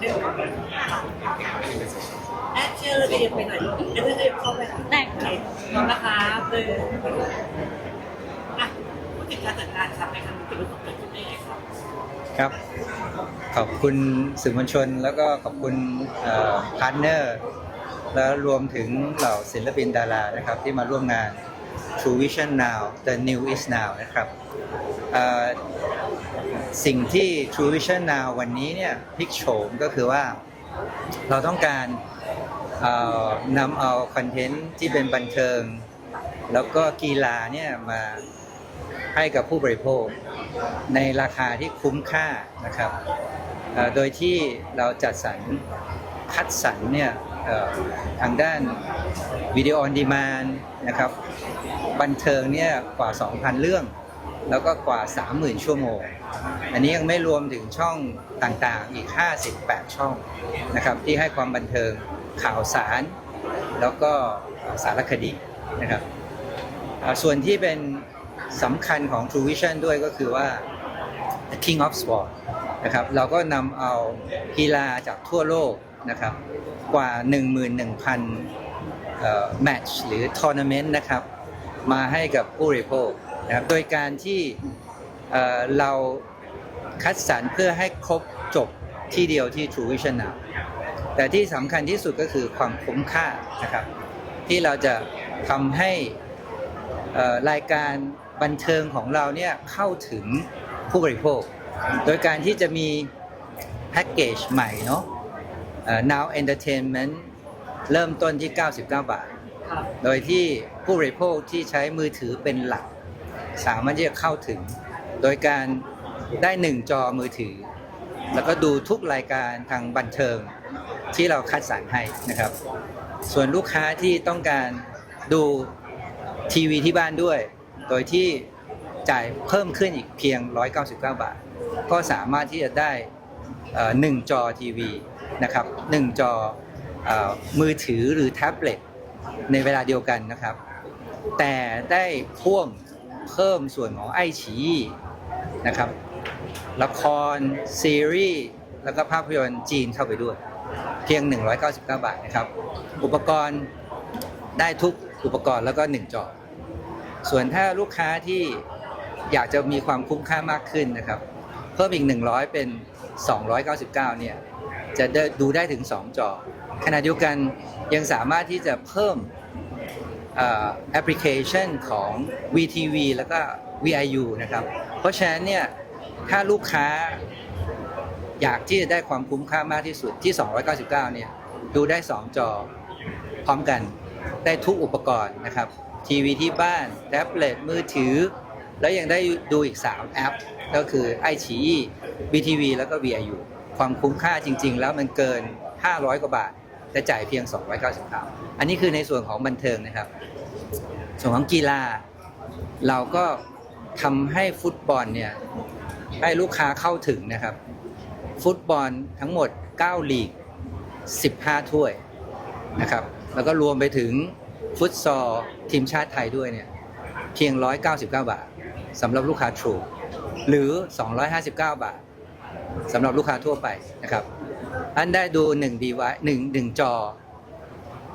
เรื่องของแอดเชื่อเลยขยับไปหน่อยแอดเชื่อขยับเข้าไปค่ะได้โอเคพร้อมนะคะเลยอะผู้จัดการจัดงานครับในครั้งนี้เป็นรู้สึกเกิดขึ้นได้ไงครับ ครับ ขอบคุณสื่อมวลชน แล้วก็ขอบคุณพาร์ทเนอร์ แล้วรวมถึงเหล่าศิลปินดารานะครับ ที่มาร่วมงาน True Vision Now The New is Now นะครับ สิ่งที่ True Vision Now วันนี้เนี่ยพลิกโฉมก็คือว่าเราต้องการนำเอาคอนเทนต์ที่เป็นบันเทิง แล้วก็กีฬาเนี่ยมาให้กับผู้บริโภค ในราคาที่คุ้มค่านะครับโดยที่เราจัดสรรคัดสรรเนี่ยทางด้านวิดีโอ on demand นะครับบันเทิงเนี่ยกว่า 2,000 เรื่อง แล้วก็กว่า 30,000 ชั่วโมง อันนี้ยังไม่รวมถึงช่องต่างๆ อีก 58 ช่องนะครับที่ให้ความบันเทิงข่าวสาร แล้วก็สารคดีนะครับส่วนที่เป็นสำคัญของ True Vision ด้วยก็คือว่า The King of Sport นะครับเราก็นำเอากีฬาจากทั่วโลกนะครับกว่า 11,000เอ่อแมตช์หรือทัวร์นาเมนต์นะครับมาให้กับผู้บริโภค นะครับโดยการที่เราคัดสรรเพื่อให้ครบจบที่เดียวที่ True Vision Now แต่ที่สำคัญที่สุดก็คือความคุ้มค่านะครับ ที่เราจะทำให้รายการบันเทิงของเราเนี่ยเข้าถึงผู้บริโภค โดยการที่จะมีแพ็กเกจใหม่เนาะ Now Entertainment เริ่มต้นที่ 99 บาท โดยที่ผู้บริโภคที่ใช้มือถือเป็นหลัก สามารถที่จะเข้าถึง โดยการได้หนึ่งจอมือถือ แล้วก็ดูทุกรายการทางบันเทิงที่เราคัดสรรให้นะครับ ส่วนลูกค้าที่ต้องการดูทีวีที่บ้านด้วย โดยที่จ่ายเพิ่มขึ้นอีกเพียง 199 บาท ก็สามารถที่จะได้หนึ่งจอทีวีนะครับหนึ่งจอมือถือหรือแท็บเล็ตในเวลาเดียวกันนะครับ แต่ได้พ่วง เพิ่มส่วนของไอฉีนะครับ ละคร ซีรีส์ แล้วก็ภาพยนตร์จีนเข้าไปด้วย เพียง 199 บาทนะครับ อุปกรณ์ได้ทุกอุปกรณ์แล้วก็ 1 จอ ส่วนถ้าลูกค้าที่อยากจะมีความคุ้มค่ามากขึ้นนะครับ เพิ่มอีก 100 เป็น 299 เนี่ย จะดูได้ถึง 2 จอ ขณะเดียวกันยังสามารถที่จะเพิ่ม แอปพลิเคชันของ VTV แล้วก็ VIU นะครับ เพราะฉะนั้นเนี่ยถ้าลูกค้าอยากที่จะได้ความคุ้มค่ามากที่สุดที่ 299 เนี่ยดูได้ 2 จอพร้อมกัน ได้ทุกอุปกรณ์นะครับ ทีวีที่บ้านแท็บเล็ตมือถือ แล้วยังได้ดูอีก 3 แอป ก็คือ i อ e BTV แล้วก็ VIU ความคุ้มค่าจริง ๆ แล้วมันเกิน 500 กว่าบาท แต่จ่ายเพียง 299 อันนี้คือในส่วนของบันเทิงนะครับ ส่วนของกีฬา เราก็ทำให้ฟุตบอลเนี่ยให้ลูกค้าเข้าถึงนะครับ ฟุตบอลทั้งหมด 9 ลีก 15 ถ้วยนะครับ แล้วก็รวมไปถึงฟุตซอลทีมชาติไทยด้วยเนี่ยเพียง 199 บาทสำหรับลูกค้า True หรือ 259 บาทสำหรับลูกค้าทั่วไปนะครับ อันได้ดู1ดีไว้1 1จอ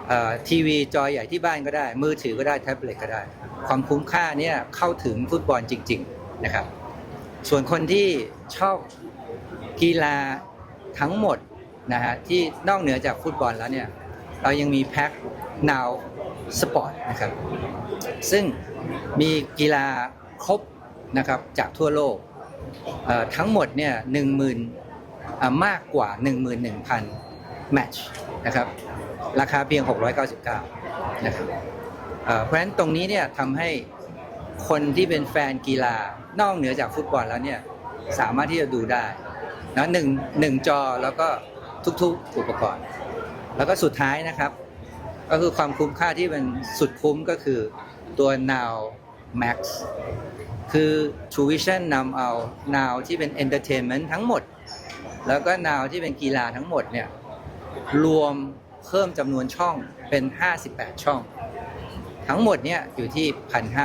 เอ่งจอทีวีจอใหญ่ที่บ้านก็ได้ มือถือก็ได้แท็บเล็ตก็ได้ ความคุ้มค่าเนี่ยเข้าถึงฟุตบอลจริง ๆนะครับ ส่วนคนที่ชอบกีฬาทั้งหมดนะฮะที่นอกเหนือจากฟุตบอลแล้วเนี่ยเรายังมีแพ็ค Now Sport นะครับ ซึ่งมีกีฬาครบนะครับจากทั่วโลกทั้งหมดเนี่ยหนึ่งหมื่น มากกว่า 11,000 แมตช์นะครับราคาเพียง 699 นะครับเพราะฉะนั้นตรงนี้เนี่ยทำให้คนที่เป็นแฟนกีฬานอกเหนือจากฟุตบอลแล้วเนี่ยสามารถที่จะดูได้นะหนึ่งหนึ่งจอแล้วก็ทุกๆอุปกรณ์ แล้วก็สุดท้ายนะครับ ก็คือความคุ้มค่าที่เป็นสุดคุ้มก็คือตัว Now Max คือ True Vision นำเอา Now ที่เป็น Entertainment ทั้งหมด แล้วก็ Now ที่เป็นกีฬาทั้งหมดเนี่ยรวมเพิ่มจำนวนช่องเป็น 58 ช่อง ทั้งหมดเนี่ยอยู่ที่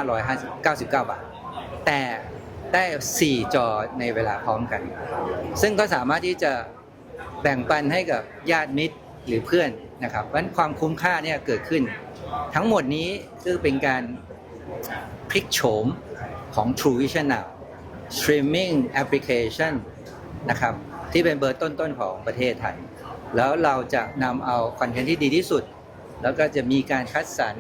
1,599 บาท แต่ได้ 4 จอในเวลาพร้อมกัน ซึ่งก็สามารถที่จะแบ่งปันให้กับญาติมิตรหรือเพื่อนนะครับเพราะฉะนั้นความคุ้มค่าเนี่ยเกิดขึ้น ทั้งหมดนี้คือเป็นการพลิกโฉมของ True Vision Now Streaming Application นะครับ ที่เป็นเบอร์ต้นๆของประเทศไทย แล้วเราจะนำเอาคอนเทนต์ที่ดีที่สุด แล้วก็จะมีการคัดสรร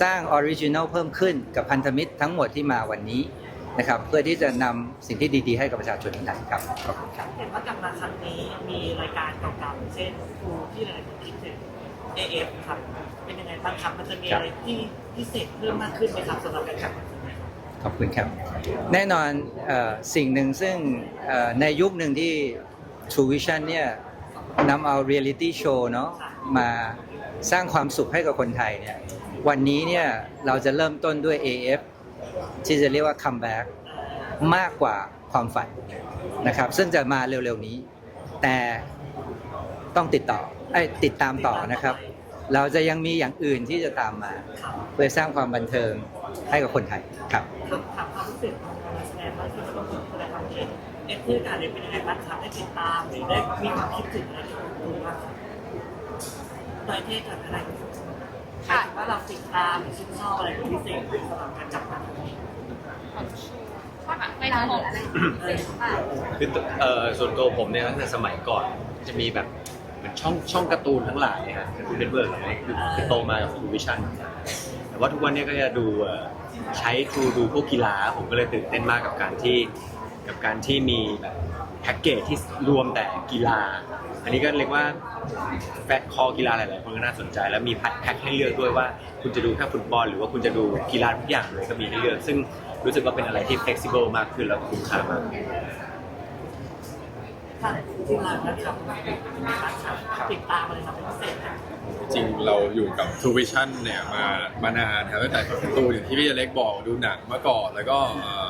สร้างออริจินัลเพิ่มขึ้นกับพันธมิตรทั้งหมดที่มาวันนี้นะครับเพื่อที่จะนำสิ่งที่ดีๆให้กับประชาชนคนไทยครับขอบคุณครับเห็นว่ากลับมาครั้งนี้มีรายการเก่าๆเช่นครูที่หลายๆคนคิดถึง AF ครับเป็นยังไงบ้างครับมันจะมีอะไรที่พิเศษเพิ่มมากขึ้นไหมครับสำหรับการกลับมาครั้งนี้ขอบคุณครับ แน่นอนเออสิ่งหนึ่งซึ่งเอ่อในยุคหนึ่งที่ True Vision เนี่ยนำเอา Reality Show เนาะมาสร้างความสุขให้กับคนไทยเนี่ยวันนี้เนี่ยเราจะเริ่มต้นด้วย AF ที่จะเรียกว่า Comeback มากกว่าความฝันนะครับ ซึ่งจะมาเร็วๆนี้ แต่ต้องติดต่อไอ้ติดตามต่อนะครับ เราจะยังมีอย่างอื่นที่จะตามมาเพื่อสร้างความบันเทิงให้กับคนไทยครับถามความรู้สึกของนักแสดงบ้างที่จะต้องแสดงความเห็น เอฟที่การเรียนเป็นยังไงบ้างครับได้ติดตามหรือได้มีความคิดถึงอะไรที่คุณครูบ้างครับโดยที่กับอะไรที่สุดหมายถึงว่าเราติดตามหรือชื่นชอบอะไรเป็นพิเศษสำหรับการจับมาครั้งนี้ไม่ทั้งหมดอะไรคือเอ่อส่วนตัวผมเนี่ยตั้งแต่สมัยก่อนจะมีแบบเหมือนช่องช่องการ์ตูนทั้งหลายฮะคือเป็นเวิร์กอะไรคือคือโตมากับทูวิชั่นแต่ว่าทุกวันเนี้ก็จะดูเอ่อใช้ทูดูพวกกีฬาผมก็เลยตื่นเต้นมากกับการที่ กับการที่มีแบบแพ็กเกจที่รวมแต่กีฬา อันนี้ก็เรียกว่าแฟคอกีฬาหลายๆคนก็น่าสนใจ แล้วมีแพ็กให้เลือกด้วยว่าคุณจะดูแค่ฟุตบอล หรือว่าคุณจะดูกีฬาทุกอย่างเลยก็มีให้เลือก ซึ่งรู้สึกว่าเป็นอะไรที่ flexible มากขึ้นแล้วคุ้มค่ามากท่านที่เรานะครับติดตามอะไรครับเป็นพิเศษนะจริงเราอยู่กับ True Vision เนี่ยมามานานครับตั้งแต่การ์ตูนอย่างที่พี่อเล็กบอกดูหนังมาก่อนแล้วก็เอ่อ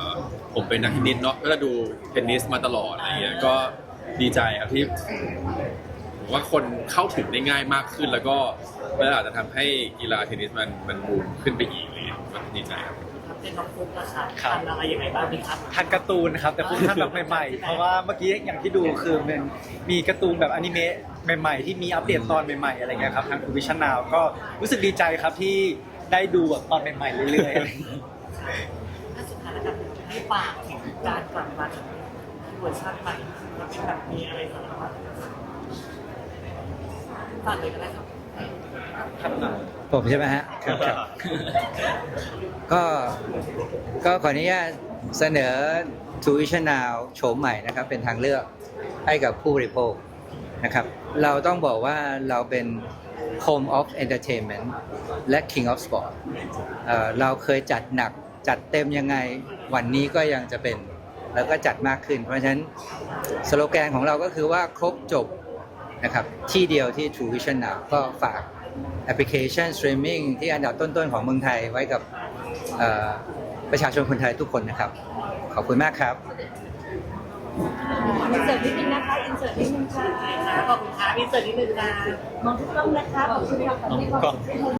ผมเป็นนักเทนนิสเนาะก็จะดูเทนนิสมาตลอดอะไรเงี้ยก็ดีใจครับที่ผมว่าคนเข้าถึงได้ง่ายมากขึ้น แล้วก็มันอาจจะทำให้กีฬาเทนนิสมันมันบูมขึ้นไปอีกอะไรเงี้ยก็ดีใจครับเป็นน้องฟุ๊กนะครับครับ ทำอะไรยังไงบ้างไหมครับ ทันการ์ตูนนะครับแต่พวกท่านแบบใหม่ๆ เพราะว่าเมื่อกี้อย่างที่ดูคือมันมีการ์ตูนแบบอนิเมะใหม่ๆ ที่มีอัปเดตตอนใหม่ๆ อะไรเงี้ยครับทางคูวิชั่นนาวก็รู้สึกดีใจครับที่ได้ดูแบบตอนใหม่ๆเรื่อยๆ ให้ฝากถึงการกลับมาของเวอร์ชันใหม่มันเป็นแบบมีอะไรสำหรับฝากเลยก็ได้ครับผมใช่ไหมฮะครับครับก็ก็ขออนุญาตเสนอ Tuition Now โฉมใหม่นะครับ เป็นทางเลือกให้กับผู้บริโภคนะครับ เราต้องบอกว่าเราเป็น Home of Entertainment และ King of Sport เอ่อเราเคยจัดหนัก จัดเต็มยังไงวันนี้ก็ยังจะเป็น แล้วก็จัดมากขึ้น เพราะฉะนั้นสโลแกนของเราก็คือว่าครบจบนะครับที่เดียวที่ True Vision Now ก็ฝากแอปพลิเคชันสตรีมมิ่งที่อันดับต้นๆของเมืองไทยไว้กับเอ่อประชาชนคนไทยทุกคนนะครับ ขอบคุณมากครับอินเสิร์ตนิดนึงนะคะอินเสิร์ตนิดนึงค่ะขอบคุณครับพี่เสิร์ตนิดนึงนะมองทุกกล้องนะคะขอบคุณค่ะขอบคุณค่ะ